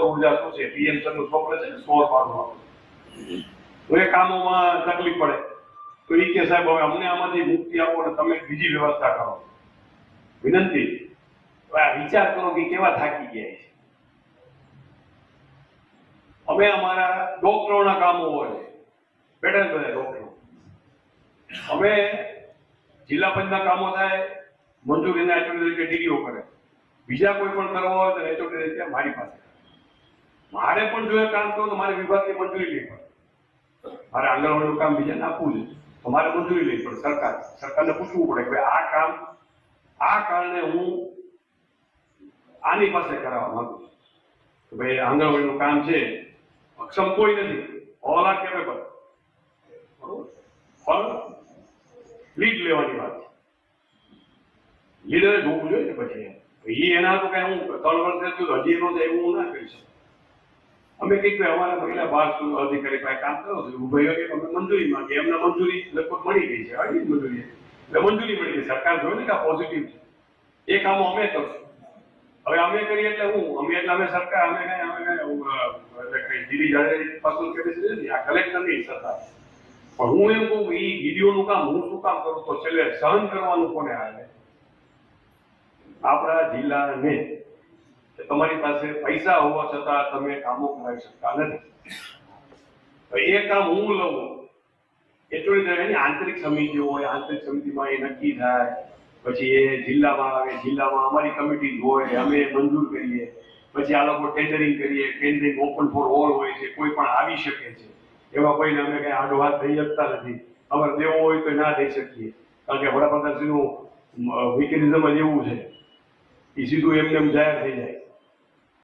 બધા શું છે, પીએમ સરનું સ્વપ્ન છે સોર પાડવાનું એ કામોમાં તકલીફ પડે. તો એ કે સાહેબ, હવે અમને આમાંથી મુક્તિ આપો અને તમે બીજી વ્યવસ્થા કરો. વિનંતી. આ વિચાર કરો કે કેવા થાકી ગયા છે. અમે અમારા ડોક્ટરોના કામો હોય બેઠા ને બધા ડોક્ટરો. અમે જિલ્લા પંચના કામો થાય મંજૂરીના એચઓડી તરીકે ડીડીઓ કરે. બીજા કોઈ પણ કરવા હોય તો એચઓડી તરીકે મારી પાસે. મારે પણ જો એ કામ કરવું તો મારે વિભાગની મંજૂરી લેવી પડે. મારે આંગણવાડીનું કામ બીજાને આપવું છે, તો મારે મંજૂરી લેવી પડે સરકાર. સરકારને પૂછવું પડે કે આ કામ, આ કારણે હું આની પાસે કરાવવા માંગુ છું. કે ભાઈ, આંગણવાડીનું કામ છે, અક્ષમ કોઈ નથી. ઓલ આર કેપેબલ બરોબર? લીડ લેવાની વાત લીડરે જોવું જોઈએ ને પછી. એ એના તો કઈ હું ત્રણ વર્ષ થયું હજી એનો એવું ના કરી શકું. અમે કંઈક અમારા મહિલા બાર અધિકારી પાસે કામ કરો છો ઊભા કે અમે મંજૂરી માંગી એમને મંજૂરી લગભગ મળી ગઈ છે. આવી મંજૂરી એટલે મંજૂરી મળી ગઈ સરકાર જોયું ને કે પોઝિટિવ છે. એ કામો અમે કરશું હવે અમે કરીએ એટલે હું? અમે એટલે અમે સરકાર, અમે કઈ, અમે એટલે કઈ જીડી જાડેજાની કરી છે આ નહીં સરકાર. પણ હું એમ કહું એ ઈ ગીડીઓનું કામ, હું શું કામ કરું તો છેલ્લે સહન કરવાનું કોને આવે આપણા જિલ્લાને તમારી પાસે પૈસા હોવા છતાં તમે કામો કરાવી શકતા નથી. એ કામ હું લઉં, એટલું એની આંતરિક સમિતિ હોય, આંતરિક સમિતિમાં એ નક્કી થાય. પછી એ જિલ્લામાં આવે, જિલ્લામાં અમારી કમિટી હોય, અમે મંજૂર કરીએ. પછી આ લોકો ટેન્ડરિંગ કરીએ ટેન્ડરિંગ ઓપન ફોર ઓલ હોય છે, કોઈ પણ આવી શકે છે. એવા કોઈને અમે કઈ આડો હાથ થઈ શકતા નથી. અમારે દેવો હોય તો ના થઈ શકીએ. કારણ કે વડાપ્રધાનશ્રીનું મિકેનિઝમ જ એવું છે. એ સીધું એમને એમ જાહેર થઈ જાય.